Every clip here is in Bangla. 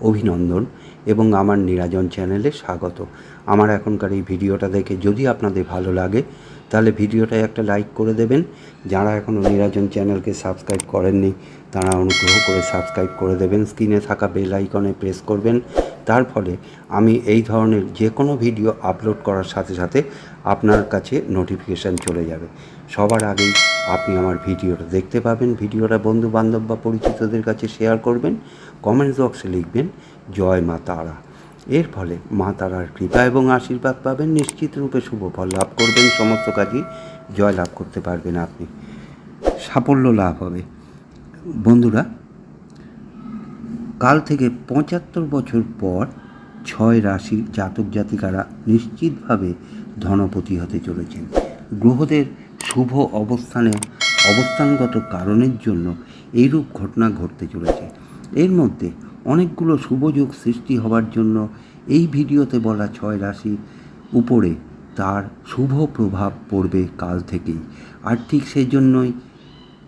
অভিনন্দন এবং আমার নিরাজন চ্যানেলে স্বাগত। আমার এখনকার এই ভিডিওটা দেখে যদি আপনাদের ভালো লাগে, তাহলে ভিডিওটায় একটা লাইক করে দেবেন। যারা এখনও নিরাজন চ্যানেলকে সাবস্ক্রাইব করেননি, তারা অনুগ্রহ করে সাবস্ক্রাইব করে দেবেন। স্ক্রিনে থাকা বেল আইকনে প্রেস করবেন। তার ফলে আমি এই ধরনের যে কোনো ভিডিও আপলোড করার সাথে সাথে আপনার কাছে নোটিফিকেশান চলে যাবে। সবার আগেই আপনি আমার ভিডিওটা দেখতে পাবেন, ভিডিওটা বন্ধু বান্ধব বা পরিচিতদের কাছে শেয়ার করবেন কমেন্টস বক্সে লিখবেন, জয় মা তারা। এর ফলে মা তারার কৃপা এবং আশীর্বাদ পাবেন, নিশ্চিত রূপে শুভ ফল লাভ করবেন, সমস্ত কাজই জয় লাভ করতে পারবেন আপনি। সাফল্য লাভ হবে। বন্ধুরা, কাল থেকে পঁচাত্তর বছর পর ছয় রাশির জাতক জাতিকারা নিশ্চিতভাবে ধনপতি হতে চলেছেন। গ্রহদের শুভ অবস্থানে অবস্থানগত কারণের জন্য এইরূপ ঘটনা ঘটতে চলেছে। এর মধ্যে অনেকগুলো শুভযোগ সৃষ্টি হবার জন্য এই ভিডিওতে বলা ছয় রাশি উপরে তার শুভ প্রভাব পড়বে কাল থেকেই। আর ঠিক সেই জন্যই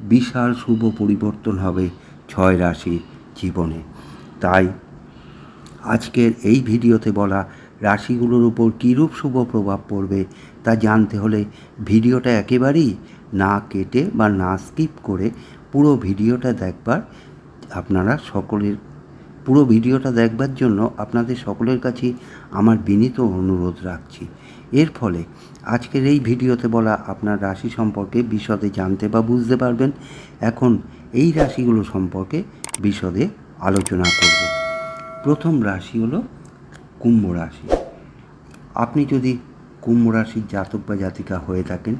বিশাল শুভ পরিবর্তন হবে ছয় রাশির জীবনে। তাই আজকের এই ভিডিওতে বলা রাশিগুলোর উপর কীরূপ শুভ প্রভাব পড়বে তা জানতে হলে ভিডিওটা একেবারেই না কেটে বা না স্কিপ করে পুরো ভিডিওটা দেখবার আপনারা সকলের, পুরো ভিডিওটা দেখবার জন্য আপনাদের সকলের কাছে আমার বিনীত অনুরোধ রাখছি। এর ফলে আজকের এই ভিডিওতে বলা আপনার রাশি সম্পর্কে বিশদে জানতে বা বুঝতে পারবেন। এখন এই রাশিগুলো সম্পর্কে বিশদে আলোচনা করব। প্রথম রাশি হলো কুম্ভ রাশি। আপনি যদি কুম্ভ রাশির জাতক বা জাতিকা হয়ে থাকেন,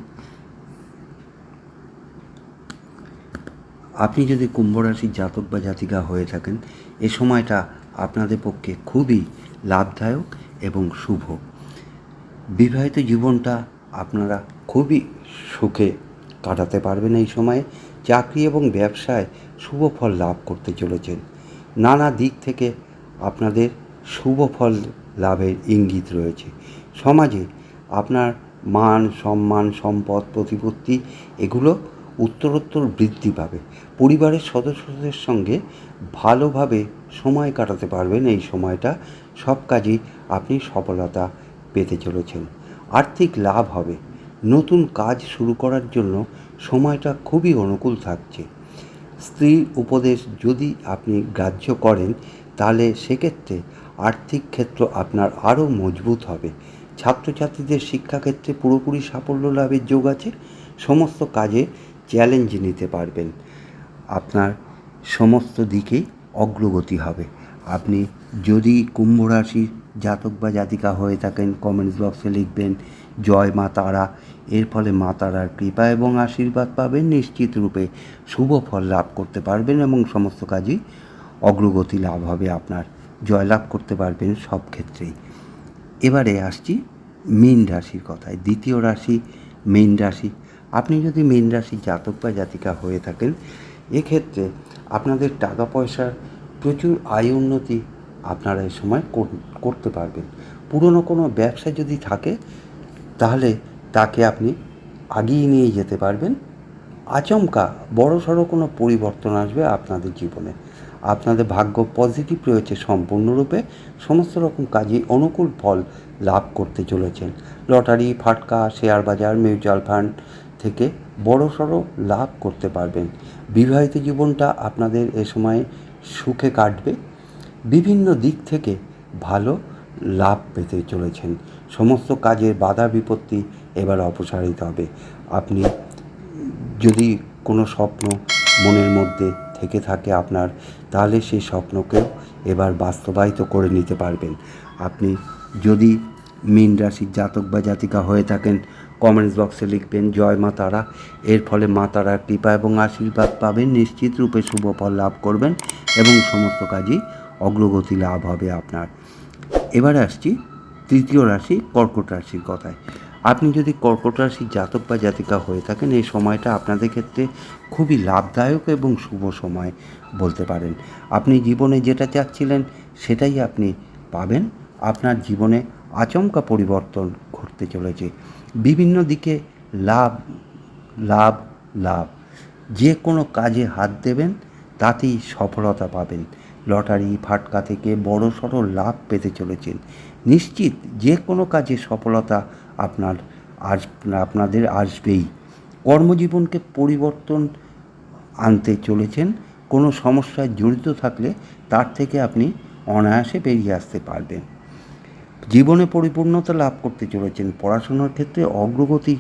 আপনি যদি কুম্ভ রাশির জাতক বা জাতিকা হয়ে থাকেন, এ সময়টা আপনাদের পক্ষে খুবই লাভদায়ক এবং শুভ। বিবাহিত জীবনটা আপনারা খুবই সুখে কাটাতে পারবেন এই সময়ে। চাকরি এবং ব্যবসায় শুভ ফল লাভ করতে চলেছেন। নানা দিক থেকে আপনাদের শুভ ফল লাভের ইঙ্গিত রয়েছে। সমাজে আপনার মান, সম্মান, সম্পদ, প্রতিপত্তি এগুলো উত্তরোত্তর বৃদ্ধি পাবে। পরিবারের সদস্যদের সঙ্গে ভালোভাবে সময় কাটাতে পারবেন এই সময়টা। সব কাজেই আপনি সফলতা পেতে চলেছেন। আর্থিক লাভ হবে। নতুন কাজ শুরু করার জন্য সময়টা খুবই অনুকূল থাকছে। স্ত্রীর উপদেশ যদি আপনি গ্রাহ্য করেন, তাহলে সেক্ষেত্রে আর্থিক ক্ষেত্র আপনার আরও মজবুত হবে। ছাত্রছাত্রীদের শিক্ষাক্ষেত্রে পুরোপুরি সাফল্য লাভের যোগ আছে। সমস্ত কাজে চ্যালেঞ্জ নিতে পারবেন। আপনার সমস্ত দিকেই অগ্রগতি হবে। আপনি যদি কুম্ভ রাশির জাতক বা জাতিকা হয়ে থাকেন কমেন্টস বক্সে লিখবেন, জয় মা তারা। এর ফলে মা তারার কৃপা এবং আশীর্বাদ পাবেন। নিশ্চিত রূপে শুভ ফল লাভ করতে পারবেন এবং সমস্ত কাজই অগ্রগতি লাভ হবে আপনার। জয়লাভ করতে পারবেন সব ক্ষেত্রেই। এবারে আসছি মীন রাশির কথায়। দ্বিতীয় রাশি মীন রাশি। আপনি যদি মীন রাশির জাতক বা জাতিকা হয়ে থাকেন, এক্ষেত্রে আপনাদের টাকা পয়সার প্রচুর আয় উন্নতি আপনারা এই সময় করতে পারবেন। পুরনো কোনো ব্যবসা যদি থাকে, তাহলে তাকে আপনি আগিয়ে নিয়ে যেতে পারবেন। আচমকা বড় সড়ো কোনো পরিবর্তন আসবে আপনাদের জীবনে। আপনাদের ভাগ্য পজিটিভ রয়েছে সম্পূর্ণরূপে, সমস্ত রকম কাজে অনুকূল ফল লাভ করতে চলেছেন। লটারি, ফাটকা শেয়ার বাজার মিউচুয়াল ফান্ড থেকে বড় সড়ো লাভ করতে পারবেন। বিবাহিত জীবনটা আপনাদের এ সময় সুখে কাটবে। বিভিন্ন দিক থেকে ভালো লাভ পেতে চলেছেন। সমস্ত কাজের বাধা বিপত্তি এবার অপসারিত হবে। আপনি যদি কোনো স্বপ্ন মনের মধ্যে থেকে থাকে আপনার, তাহলে সেই স্বপ্নকেও এবার বাস্তবায়িত করে নিতে পারবেন। আপনি যদি মীন রাশির জাতক বা জাতিকা হয়ে থাকেন কমেন্টস বক্সে লিখবেন, জয় মা তারা। এর ফলে মা তারার কৃপা এবং আশীর্বাদ পাবেন, নিশ্চিত রূপে শুভ ফল লাভ করবেন এবং সমস্ত কাজই অগ্রগতি লাভ হবে আপনার। এবারে আসছি তৃতীয় রাশি, কর্কট রাশির কথায়। আপনি যদি কর্কট রাশির জাতক বা জাতিকা হয়ে থাকেন, এই সময়টা আপনাদের ক্ষেত্রে খুবই লাভদায়ক এবং শুভ সময় বলতে পারেন। আপনি জীবনে যেটা চাচ্ছিলেন, সেটাই আপনি পাবেন। আপনার জীবনে আচমকা পরিবর্তন ঘটতে চলেছে। বিভিন্ন দিকে লাভ লাভ লাভ। যে কোনো কাজে হাত দেবেন, তাতেই সফলতা পাবেন। লটারি ফাটকা থেকে বড় সড়ো লাভ পেতে চলেছেন। নিশ্চিত যে কোনো কাজে সফলতা আপনার আজ, আপনাদের আসবেই। কর্মজীবনকে পরিবর্তন আনতে চলেছেন। কোনো সমস্যায় জড়িত থাকলে তার থেকে আপনি অনায়াসে বেরিয়ে আসতে পারবেন। জীবনে পরিপূর্ণতা লাভ করতে চলেছেন। পড়াশোনার ক্ষেত্রে অগ্রগতি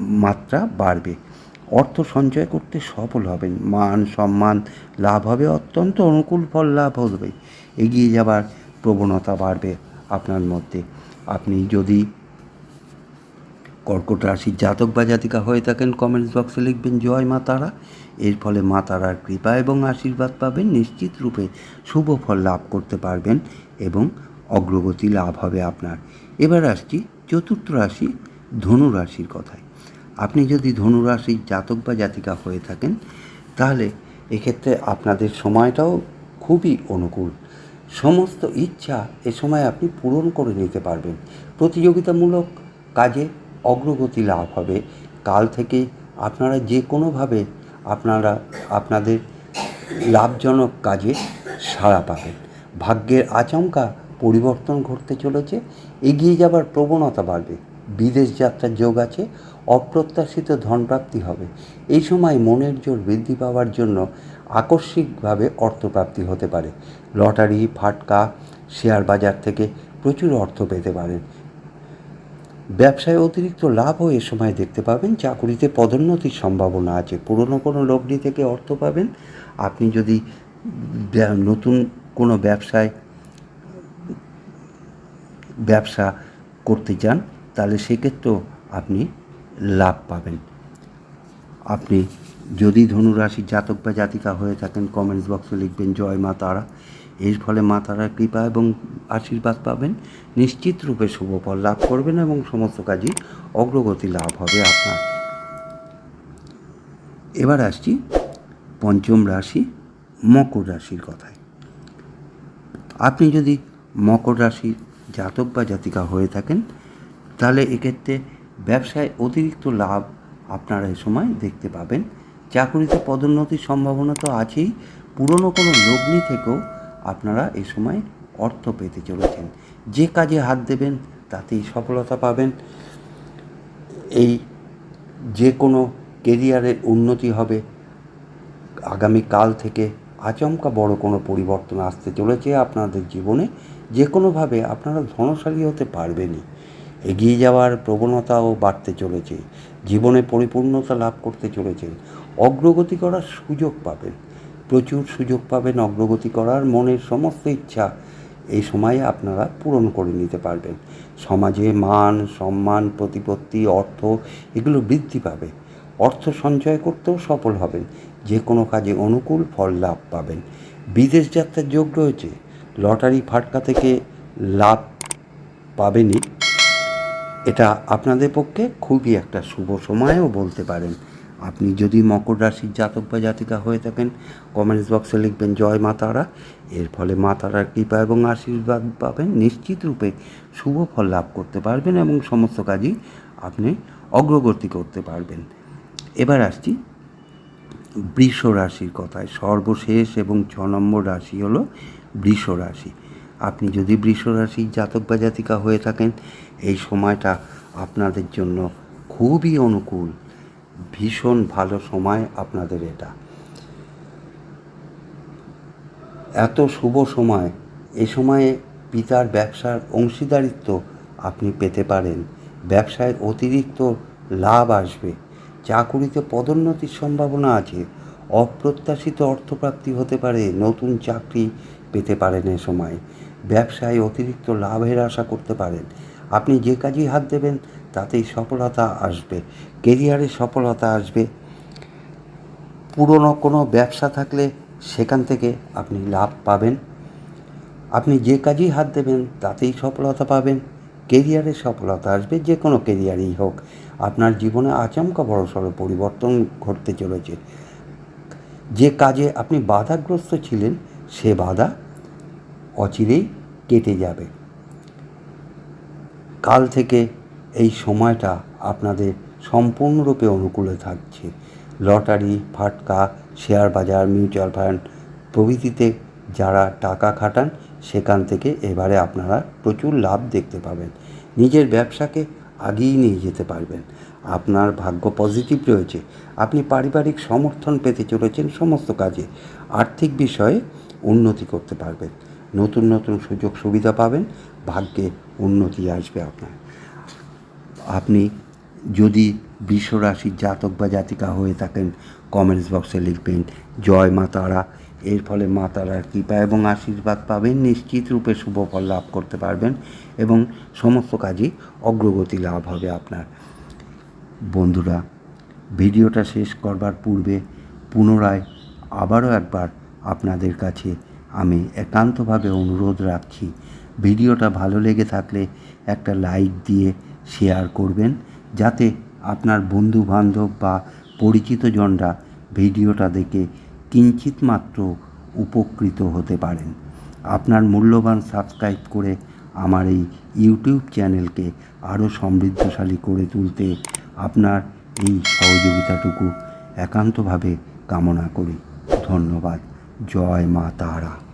মাত্রা বাড়বে। অর্থ সঞ্চয় করতে সফল হবেন। মান সম্মান লাভ হবে, অত্যন্ত অনুকূল ফল লাভ হবে। এগিয়ে যাবার প্রবণতা বাড়বে আপনার মধ্যে। আপনি যদি কর্কট রাশির জাতক বা জাতিকা হয়ে থাকেন কমেন্টস বক্সে লিখবেন, জয় মা তারা। এর ফলে মা তারার কৃপা এবং আশীর্বাদ পাবেন, নিশ্চিত রূপে শুভ ফল লাভ করতে পারবেন এবং অগ্রগতি লাভ হবে আপনার। এবার আসছি চতুর্থ রাশি, ধনু রাশির কথায়। আপনি যদি ধনু রাশির জাতক বা জাতিকা হয়ে থাকেন, তাহলে এক্ষেত্রে আপনাদের সময়টাও খুবই অনুকূল। সমস্ত ইচ্ছা এ সময় আপনি পূরণ করে নিতে পারবেন। প্রতিযোগিতামূলক কাজে অগ্রগতি লাভ হবে। কাল থেকে আপনারা যে কোনোভাবে আপনারা, আপনাদের লাভজনক কাজে সাড়া পাবেন। ভাগ্যের আচমকা পরিবর্তন ঘটতে চলেছে। এগিয়ে যাবার প্রবণতা বাড়বে। বিদেশ যাত্রার যোগ আছে। অপ্রত্যাশিত ধনপ্রাপ্তি হবে। এই সময় মনের জোর বৃদ্ধি পাওয়ার জন্য আকস্মিকভাবে অর্থপ্রাপ্তি হতে পারে। লটারি, ফাটকা, শেয়ার বাজার থেকে প্রচুর অর্থ পেতে পারেন ব্যবসায় অতিরিক্ত লাভও এ সময় দেখতে পাবেন। চাকুরিতে পদোন্নতির সম্ভাবনা আছে। পুরনো কোনো লগ্নি থেকে অর্থ পাবেন। আপনি যদি নতুন কোনো ব্যবসায় ব্যবসা করতে চান, তাহলে সেক্ষেত্রেও আপনি লাভ পাবেন। আপনি যদি ধনুরাশির জাতক বা জাতিকা হয়ে থাকেন কমেন্টস বক্সে লিখবেন, জয় মা তারা। এর ফলে মা তারার কৃপা এবং আশীর্বাদ পাবেন। নিশ্চিত রূপে শুভ ফল লাভ করবেন এবং সমস্ত কাজই অগ্রগতি লাভ হবে আপনার। এবার আসছি পঞ্চম রাশি, মকর রাশির কথায়। আপনি যদি মকর রাশির জাতক বা জাতিকা হয়ে থাকেন, তাহলে এক্ষেত্রে ব্যবসায় অতিরিক্ত লাভ আপনারা এ সময় দেখতে পাবেন। চাকরিতে পদোন্নতির সম্ভাবনা তো আছেই। পুরনো কোনো লগ্নি থেকেও আপনারা এই সময় অর্থ পেতে চলেছেন। যে কাজে হাত দেবেন, তাতেই সফলতা পাবেন। এই যে কোনো কেরিয়ারের উন্নতি হবে। আগামী কাল থেকে আচমকা বড় কোনো পরিবর্তন আসতে চলেছে আপনাদের জীবনে। যে কোনোভাবে আপনারা ধনশালী হতে পারবেনই। এগিয়ে যাওয়ার প্রবণতাও বাড়তে চলেছে, জীবনে পরিপূর্ণতা লাভ করতে চলেছেন অগ্রগতি করার সুযোগ পাবেন, প্রচুর সুযোগ পাবেন অগ্রগতি করার মনের সমস্ত ইচ্ছা এই সময়ে আপনারা পূরণ করে নিতে পারবেন। সমাজে মান, সম্মান, প্রতিপত্তি, অর্থ এগুলো বৃদ্ধি পাবে। অর্থ সঞ্চয় করতেও সফল হবেন, যে কোনো কাজে অনুকূল ফল লাভ পাবেন। বিদেশ যাত্রার যোগ রয়েছে, লটারি ফাটকা থেকে লাভ পাবেনই। এটা আপনাদের পক্ষে খুবই একটা শুভ সময়ও বলতে পারেন। আপনি যদি মকর রাশির জাতক বা জাতিকা হয়ে থাকেন কমেন্টস বক্সে লিখবেন, জয় মা তারা। এর ফলে মা তারার কৃপা এবং আশীর্বাদ পাবেন। নিশ্চিত রূপে শুভ ফল লাভ করতে পারবেন এবং সমস্ত কাজই আপনি অগ্রগতি করতে পারবেন। এবার আসছি বৃষ রাশির কথায়। সর্বশেষ এবং ছ নম্বর রাশি হলো বৃষ রাশি। আপনি যদি বৃষ রাশির জাতক বা জাতিকা হয়ে থাকেন, এই সময়টা আপনাদের জন্য খুবই অনুকূল। ভীষণ ভালো সময় আপনাদের এটা। এত শুভ সময়, এ সময়ে পিতার ব্যবসার অংশীদারিত্ব আপনি পেতে পারেন। ব্যবসায় অতিরিক্ত লাভ আসবে। চাকুরিতে পদোন্নতির সম্ভাবনা আছে। অপ্রত্যাশিত অর্থপ্রাপ্তি হতে পারে, নতুন চাকরি পেতে পারেন এ সময়। ব্যবসায় অতিরিক্ত লাভের আশা করতে পারেন। আপনি যে কাজেই হাত দেবেন, তাতেই সফলতা আসবে। কেরিয়ারে সফলতা আসবে। পুরনো কোনো ব্যবসা থাকলে সেখান থেকে আপনি লাভ পাবেন। আপনি যে কাজেই হাত দেবেন, তাতেই সফলতা পাবেন। কেরিয়ারে সফলতা আসবে, যে কোনো কেরিয়ারেই হোক। আপনার জীবনে আচমকা বড়সড় পরিবর্তন ঘটতে চলেছে। যে কাজে আপনি বাধাগ্রস্ত ছিলেন, সে বাধা অচিরেই কেটে যাবে। কাল থেকে এই সময়টা আপনাদের সম্পূর্ণরূপে অনুকূলে থাকছে। লটারি, ফাটকা, শেয়ার বাজার, মিউচুয়াল ফান্ড প্রভৃতিতে যারা টাকা খাটান, সেখান থেকে এবারে আপনারা প্রচুর লাভ দেখতে পাবেন। নিজের ব্যবসাকে আগিয়ে নিয়ে যেতে পারবেন। আপনার ভাগ্য পজিটিভ রয়েছে। আপনি পারিবারিক সমর্থন পেতে চলেছেন সমস্ত কাজে। আর্থিক বিষয়ে উন্নতি করতে পারবেন। নতুন নতুন সুযোগ সুবিধা পাবেন, ভাগ্যে উন্নতি আসবে আপনার। আপনি যদি বিশ্বরাশির জাতক বা জাতিকা হয়ে থাকেন কমেন্টস বক্সে লিখবেন, জয় মা তারা। এর ফলে মা তারার কৃপা এবং আশীর্বাদ পাবেন, নিশ্চিত রূপে শুভ ফল লাভ করতে পারবেন এবং সমস্ত কাজই অগ্রগতি লাভ হবে আপনার। বন্ধুরা, ভিডিওটা শেষ করবার পূর্বে পুনরায় আবারও একবার আপনাদের কাছে আমি একান্তভাবে অনুরোধ রাখছি। ভিডিওটা ভালো লেগে থাকলে একটা লাইক দিয়ে শেয়ার করবেন, যাতে আপনার বন্ধু বান্ধব বা পরিচিতজনরা ভিডিওটা দেখে কিঞ্চিত মাত্র উপকৃত হতে পারেন। আপনার মূল্যবান সাবস্ক্রাইব করে আমার এই ইউটিউব চ্যানেলকে আরও সমৃদ্ধশালী করে তুলতে আপনার এই সহযোগিতাটুকু একান্তভাবে কামনা করি। ধন্যবাদ। জয় মা তারা।